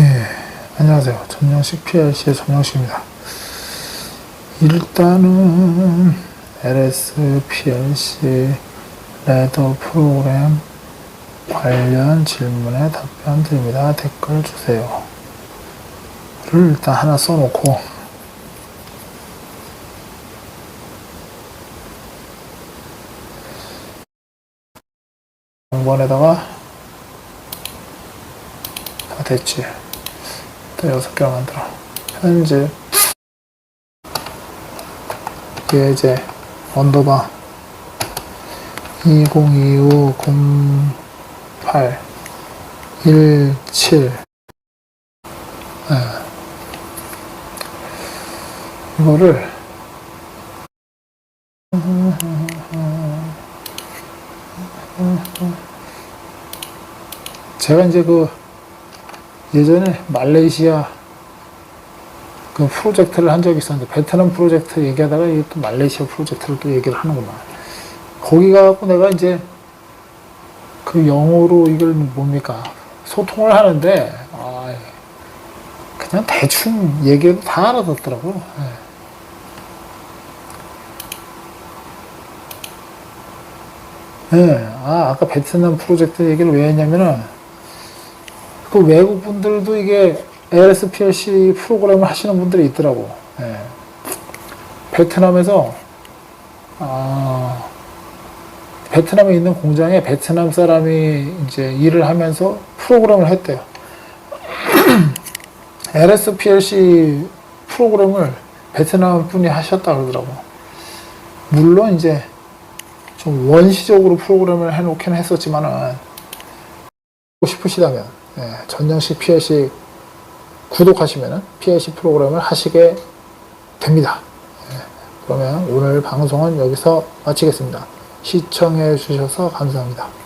예, 안녕하세요. 전영식 PLC의 전영식입니다. 일단은 LS PLC 레더 프로그램 관련 질문에 답변 드립니다. 댓글 주세요. 를 일단 하나 써놓고 공번에다가 다 됐지. 또 여섯 개 만들어. 편집. 예제. 언더바. 2025 08 17 예. 이거를 제가 이제 그 예전에 말레이시아 그 프로젝트를 한 적이 있었는데 베트남 프로젝트 얘기하다가 이게 또 말레이시아 프로젝트를 또 얘기를 하는구만. 거기 가고 내가 이제 그 영어로 이걸 뭡니까 소통을 하는데 아, 그냥 대충 얘기해도 다 알아듣더라고. 예. 예, 아, 아까 베트남 프로젝트 얘기를 왜 했냐면은 그 외국 분들도 이게 LSPLC 프로그램을 하시는 분들이 있더라고. 예. 베트남에서 아, 베트남에 있는 공장에 베트남 사람이 이제 일을 하면서 프로그램을 했대요. LSPLC 프로그램을 베트남 분이 하셨다 그러더라고. 물론 이제 좀 원시적으로 프로그램을 해놓긴 했었지만은 싶으시다면 예, 전장식 PLC 구독하시면은 PLC 프로그램을 하시게 됩니다. 예, 그러면 오늘 방송은 여기서 마치겠습니다. 시청해 주셔서 감사합니다.